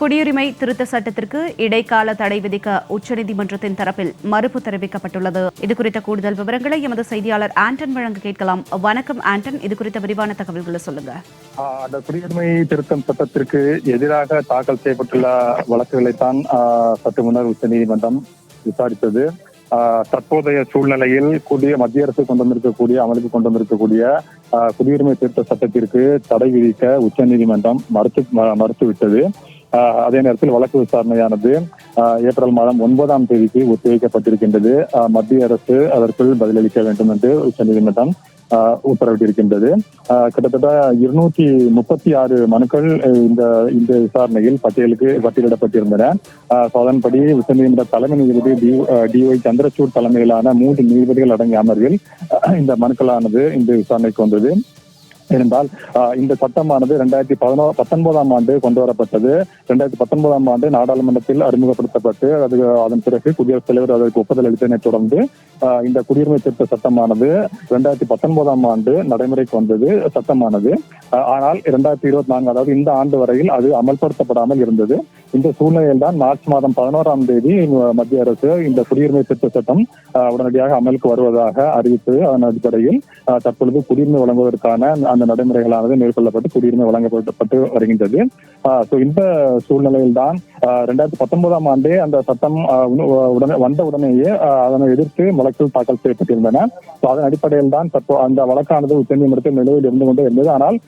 குடியுரிமை திருத்த சட்டத்திற்கு இடைக்கால தடை விதிக்க உச்சநீதிமன்றத்தின் தரப்பில் மறுப்பு தெரிவிக்கப்பட்டுள்ளது. இது குறித்த கூடுதல் விவரங்களை எமது செய்தியாளர் ஆண்டன் வழங்க கேட்கலாம். வணக்கம் ஆண்டன் இது குறித்த விரிவான தகவல்களை சொல்லுங்க. அந்த குடியுரிமை திருத்தம் சட்டத்திற்கு எதிராக தாக்கல் செய்யப்பட்டுள்ள வழக்குகளைத்தான் ஆஹ் சற்று முன்னர் உச்சநீதிமன்றம் விசாரித்தது. ஆஹ் தற்போதைய சூழ்நிலையில் கூடிய மத்திய அரசு கொண்டு வந்திருக்கக்கூடிய அமலுக்கு கொண்டு வந்திருக்கக்கூடிய ஆஹ் குடியுரிமை திருத்த சட்டத்திற்கு தடை விதிக்க உச்சநீதிமன்றம் மறுத்து ம- மறுத்துவிட்டது. அதே நேரத்தில் வழக்கு விசாரணையானது ஆஹ் ஏப்ரல் மாதம் ஒன்பதாம் தேதிக்கு ஒத்திவைக்கப்பட்டிருக்கின்றது. மத்திய அரசு அதற்குள் பதிலளிக்க வேண்டும் என்று உச்சநீதிமன்றம் ஆஹ் உத்தரவிட்டிருக்கின்றது. ஆஹ் கிட்டத்தட்ட இருநூற்றி முப்பத்தி ஆறு மனுக்கள் அஹ் இந்த இந்த விசாரணையில் பட்டியலுக்கு பட்டியலிடப்பட்டிருந்தன. ஆஹ் அதன்படி உச்சநீதிமன்ற தலைமை நீதிபதி டி டிஒய் சந்திரசூட் தலைமையிலான மூன்று நீதிபதிகள் அடங்கிய அமர்வில் அஹ் இந்த மனுக்களானது இந்த விசாரணைக்கு வந்தது. இருந்தால் இந்த சட்டமானது ரெண்டாயிரத்தி பதினோ பத்தொன்பதாம் ஆண்டு கொண்டு வரப்பட்டது ரெண்டாயிரத்தி பத்தொன்பதாம் ஆண்டு நாடாளுமன்றத்தில் அறிமுகப்படுத்தப்பட்டு அது அதன் பிறகு குடியரசுத் தலைவர் அதற்கு ஒப்புதல் அளித்ததை தொடர்ந்து இந்த குடியுரிமை திருத்த சட்டமானது ரெண்டாயிரத்தி பத்தொன்பதாம் ஆண்டு நடைமுறைக்கு வந்தது சட்டமானது. ஆனால் இரண்டாயிரத்தி இருபத்தி நான்கு அதாவது இந்த ஆண்டு வரையில் அது அமல்படுத்தப்படாமல் இருந்தது. இந்த சூழ்நிலையில் தான் மார்ச் மாதம் பதினோராம் தேதி மத்திய அரசு இந்த குடியுரிமை திருத்த சட்டம் உடனடியாக அமலுக்கு வருவதாக அறிவித்து அதன் அடிப்படையில் தற்பொழுது குடியுரிமை வழங்குவதற்கான அந்த நடைமுறைகளானது மேற்கொள்ளப்பட்டு குடியுரிமை வழங்கப்பட்டு வருகின்றது. ஸோ இந்த சூழ்நிலையில் தான் ரெண்டாயிரத்தி பத்தொன்பதாம் ஆண்டே அந்த சட்டம் உடனே வந்த உடனேயே அதனை எதிர்த்து வழக்குகள் தாக்கல் செய்யப்பட்டிருந்தன. ஸோ அதன் அடிப்படையில் தான் தற்போ அந்த வழக்கானது உச்சநீதிமன்றத்தில் நிலுவையில் இருந்து கொண்டே இருந்தது. ஆனால்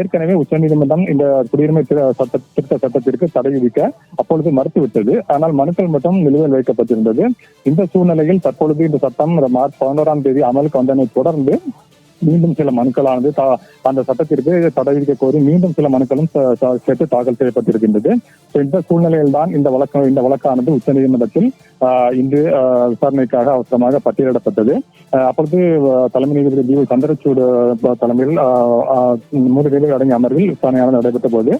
ஏற்கனவே உச்சநீதிமன்றம் இந்த குடியுரிமை சட்ட திருத்த சட்டத்திற்கு தடை விதிக்க அப்பொழுது மறுத்துவிட்டது. ஆனால் மனுக்கள் மட்டும் நிலுவையில் வைக்கப்பட்டிருந்தது. இந்த சூழ்நிலையில் தற்பொழுது இந்த சட்டம் மார்ச் பதினோராம் தேதி அமலுக்கு வந்ததை தொடர்ந்து மீண்டும் சில மனுக்களானது அந்த சட்டத்திற்கு தடை விதிக்க கோரி மீண்டும் சில மனுக்களும் சேர்த்து தாக்கல் செய்யப்பட்டிருக்கின்றது. இந்த சூழ்நிலையில் தான் இந்த வழக்கு இந்த வழக்கானது உச்சநீதிமன்றத்தில் ஆஹ், இன்று ஆஹ், விசாரணைக்காக அவசரமாக பட்டியலிடப்பட்டது. அப்பொழுது தலைமை நீதிபதி டி சந்திரசூடு தலைமையில் ஆஹ், ஆஹ், மூன்று பேர்கள் அடங்கிய அமர்வில் விசாரணையானது நடைபெற்ற போது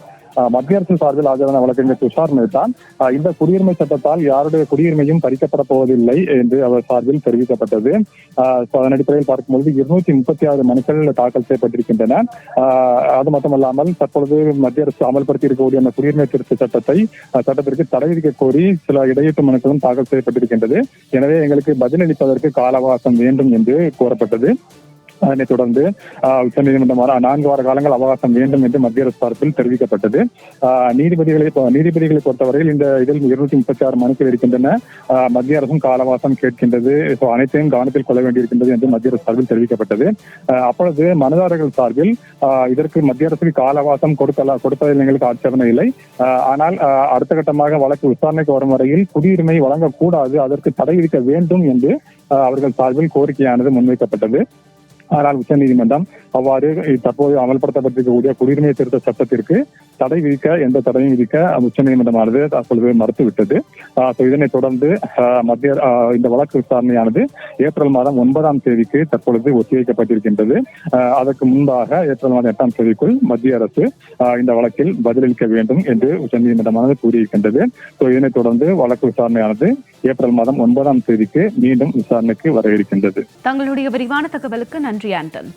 மத்திய அரசின் சார்பில் ஆஜரான வழக்கறிஞர் துஷார் மேத்தான். இந்த குடியுரிமை சட்டத்தால் யாருடைய குடியுரிமையும் பறிக்கப்பட போவதில்லை என்று அவர் சார்பில் தெரிவிக்கப்பட்டது. ஆஹ், அதன் அடிப்படையில் பார்க்கும்போது இருநூத்தி முப்பத்தி ஆறு மனுக்கள் தாக்கல் செய்யப்பட்டிருக்கின்றன. அது மட்டுமல்லாமல் தற்பொழுது மத்திய அரசு அமல்படுத்தி இருக்கக்கூடிய அந்த குடியுரிமை திருத்த சட்டத்தை சட்டத்திற்கு தடை விதிக்க கோரி சில இடையீட்டு மனுக்களும் தாக்கல் செய்யப்பட்டிருக்கின்றது. எனவே எங்களுக்கு பதிலளிப்பதற்கு கால அவகாசம் வேண்டும் என்று கோரப்பட்டது. அதனைத் தொடர்ந்து ஆஹ், உச்சநீதிமன்றம் நான்கு வார காலங்கள் அவகாசம் வேண்டும் என்று மத்திய அரசு தரப்பில் தெரிவிக்கப்பட்டது. ஆஹ், நீதிபதிகளை நீதிபதிகளை பொறுத்தவரையில் இந்த இதில் இருநூத்தி முப்பத்தி ஆறு மனுக்கள் இருக்கின்றன. மத்திய அரசும் காலவாசம் கேட்கின்றது. அனைத்தையும் கவனத்தில் கொள்ள வேண்டியிருக்கின்றது என்று மத்திய அரசு சார்பில் தெரிவிக்கப்பட்டது. அப்பொழுது மனுதாரர்கள் சார்பில் இதற்கு மத்திய அரசுக்கு காலவாசம் கொடுத்தல கொடுத்ததில் எங்களுக்கு ஆட்சேபனை இல்லை. ஆஹ், ஆனால் அடுத்த கட்டமாக வழக்கு விசாரணைக்கு வரும் வரையில் குடியுரிமை வழங்கக்கூடாது அதற்கு தடை விதிக்க வேண்டும் என்று அவர்கள் சார்பில் கோரிக்கையானது முன்வைக்கப்பட்டது. ஆனால் உச்சநீதிமன்றம் அவ்வாறு தற்போது அமல்படுத்தப்பட்டிருக்கக்கூடிய குடியுரிமை திருத்த சட்டத்திற்கு தடை விதிக்க எந்த தடையும் விதிக்க உச்சநீதிமன்றமானது தற்பொழுது மறுத்துவிட்டது. ஆஹ் இதனைத் தொடர்ந்து ஆஹ் மத்திய இந்த வழக்கு விசாரணையானது ஏப்ரல் மாதம் ஒன்பதாம் தேதிக்கு தற்பொழுது ஒத்திவைக்கப்பட்டிருக்கின்றது. அதற்கு முன்பாக ஏப்ரல் மாதம் எட்டாம் தேதிக்குள் மத்திய அரசு ஆஹ் இந்த வழக்கில் பதிலளிக்க வேண்டும் என்று உச்சநீதிமன்றமானது கூறியிருக்கின்றது. இதனைத் தொடர்ந்து வழக்கு விசாரணையானது ஏப்ரல் மாதம் ஒன்பதாம் தேதிக்கு மீண்டும் விசாரணைக்கு வர இருக்கின்றது. தங்களுடைய விரிவான தகவலுக்கு நன்றி ஆண்டன்.